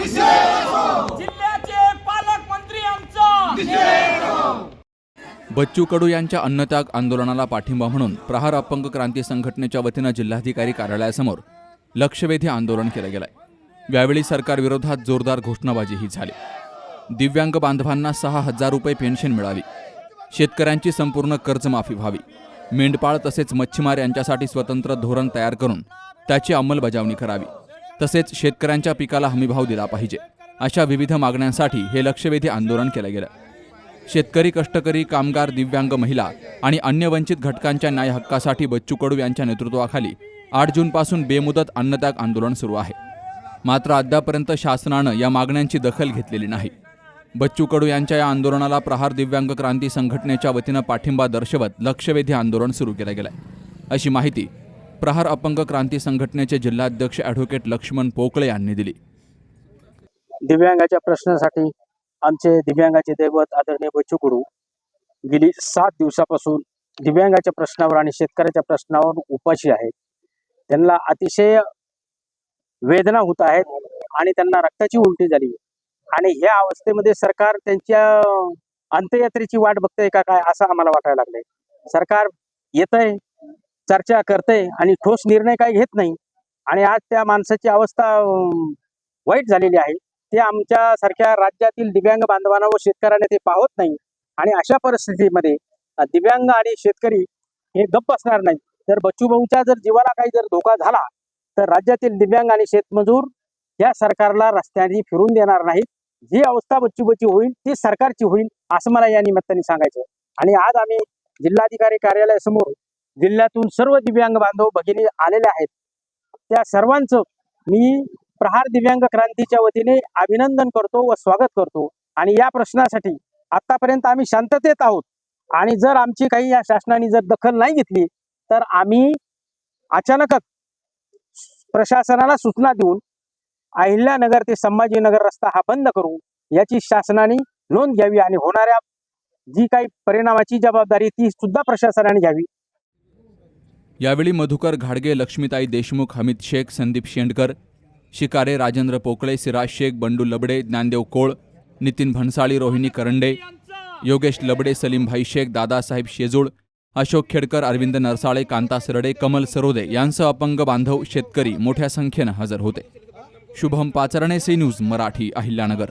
जिल्ह्याचे पालकमंत्री आमचा. बच्चू कडू यांच्या अन्नत्याग आंदोलनाला पाठिंबा म्हणून प्रहार अपंग क्रांती संघटनेच्या वतीनं जिल्हाधिकारी कार्यालयासमोर लक्षवेधी आंदोलन केलं गेलंय. यावेळी सरकारविरोधात जोरदार घोषणाबाजीही झाली. दिव्यांग बांधवांना सहा हजार रुपये पेन्शन मिळावी. शेतकऱ्यांची संपूर्ण कर्जमाफी व्हावी. मेंढपाळ तसेच मच्छीमार यांच्यासाठी स्वतंत्र धोरण तयार करून त्याची अंमलबजावणी करावी. तसेच शेतकऱ्यांच्या पिकाला हमीभाव दिला पाहिजे. अशा विविध मागण्यांसाठी हे लक्षवेधी आंदोलन केलं गेलं. शेतकरी कष्टकरी कामगार दिव्यांग महिला आणि अन्य वंचित घटकांच्या न्याय हक्कासाठी बच्चू कडू यांच्या नेतृत्वाखाली आठ जूनपासून बेमुदत अन्नत्याग आंदोलन सुरू आहे. मात्र अद्यापर्यंत शासनानं या मागण्यांची दखल घेतलेली नाही. बच्चू कडू यांच्या या आंदोलनाला प्रहार दिव्यांग क्रांती संघटनेच्या वतीनं पाठिंबा दर्शवत लक्षवेधी आंदोलन सुरू केलं गेलं अशी माहिती प्रहार अपंग क्रांती संघटनेचे जिल्हाध्यक्ष ॲडव्होकेट लक्ष्मण पोकळे यांनी दिली. दिव्यांगाच्या प्रश्नासाठी आमचे दिव्यांगाचे दैवत आदरणीय बच्चू गुरु गेली सात दिवसापासून दिव्यांगाच्या प्रश्नावर आणि शेतकऱ्याच्या प्रश्नावर उपाशी आहेत. त्यांना अतिशय वेदना होत आहेत आणि त्यांना रक्ताची उलटी झाली. आणि ह्या अवस्थेमध्ये सरकार त्यांच्या अंत्ययात्रेची वाट बघतंय का काय असं आम्हाला वाटायला लागलंय. सरकार येतंय चर्चा करते आणि ठोस निर्णय काही घेत नाही. आणि आज त्या माणसाची अवस्था वाईट झालेली आहे. ते आमच्या सारख्या राज्यातील दिव्यांग बांधवांना व शेतकऱ्यांना ते पाहत नाही. आणि अशा परिस्थितीमध्ये दिव्यांग आणि शेतकरी हे गप्प असणार नाही तर बच्चू भाऊच्या जर जीवाला काही जर धोका झाला तर राज्यातील दिव्यांग आणि शेतमजूर या सरकारला रस्त्याने फिरून देणार नाहीत. जी अवस्था बच्चूबाची होईल ती सरकारची होईल असं मला या निमित्ताने सांगायचं आणि आज आम्ही जिल्हाधिकारी कार्यालयासमोर जिल्ह्यातून सर्व दिव्यांग बांधव भगिनी आलेले आहेत. त्या सर्वांचं मी प्रहार दिव्यांग क्रांतीच्या वतीने अभिनंदन करतो व स्वागत करतो. आणि या प्रश्नासाठी आतापर्यंत आम्ही शांततेत आहोत. आणि जर आमची काही या शासनाने जर दखल नाही घेतली तर आम्ही अचानकच प्रशासनाला सूचना देऊन अहिल्यानगर ते संभाजीनगर रस्ता हा बंद करू याची शासनाने नोंद घ्यावी आणि होणाऱ्या जी काही परिणामाची जबाबदारी ती सुद्धा प्रशासनाने घ्यावी. यावेळी मधुकर घाडगे लक्ष्मीताई देशमुख हमीद शेख संदीप शेंडकर शिकारे राजेंद्र पोकळे सिराज शेख बंडू लबडे ज्ञानदेव कोळ नितीन भन्साळी रोहिणी करंडे योगेश लबडे सलीमभाई शेख दादासाहेब शेजूळ अशोक खेडकर अरविंद नरसाळे कांता सरडे कमल सरोदे यांसह अपंग बांधव शेतकरी मोठ्या संख्येनं हजर होते. Shubham Pacharne C news Marathi Ahilyanagar.